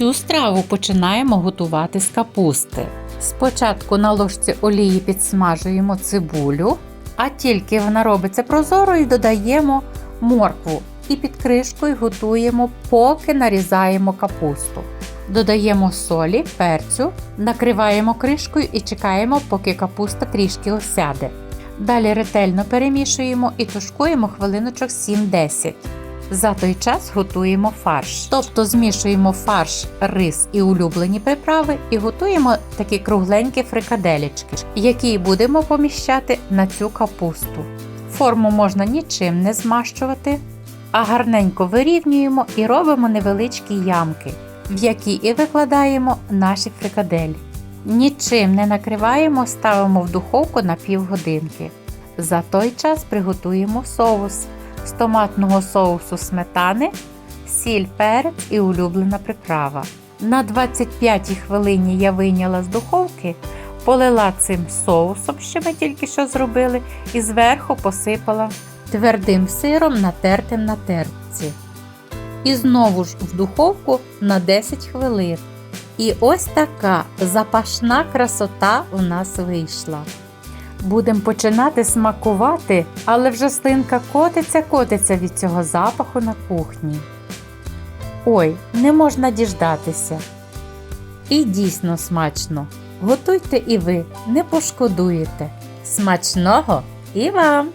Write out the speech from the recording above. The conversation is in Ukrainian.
Цю страву починаємо готувати з капусти. Спочатку на ложці олії підсмажуємо цибулю, а тільки вона робиться прозорою, додаємо моркву і під кришкою готуємо, поки нарізаємо капусту. Додаємо солі, перцю, накриваємо кришкою і чекаємо, поки капуста трішки осяде. Далі ретельно перемішуємо і тушкуємо хвилиночок 7-10. За той час готуємо фарш. Тобто змішуємо фарш, рис і улюблені приправи і готуємо такі кругленькі фрикаделечки, які будемо поміщати на цю капусту. Форму можна нічим не змащувати, а гарненько вирівнюємо і робимо невеличкі ямки, в які і викладаємо наші фрикаделі. Нічим не накриваємо, ставимо в духовку на півгодинки. За той час приготуємо соус з томатного соусу сметани, сіль, перець і улюблена приправа. На 25 хвилині я вийняла з духовки, полила цим соусом, що ми тільки що зробили, і зверху посипала твердим сиром, натертим на терці. І знову ж в духовку на 10 хвилин. І ось така запашна красота у нас вийшла. Будемо починати смакувати, але вже слинка котиться, котиться від цього запаху на кухні. Ой, не можна діждатися. І дійсно смачно. Готуйте і ви, не пошкодуєте. Смачного і вам!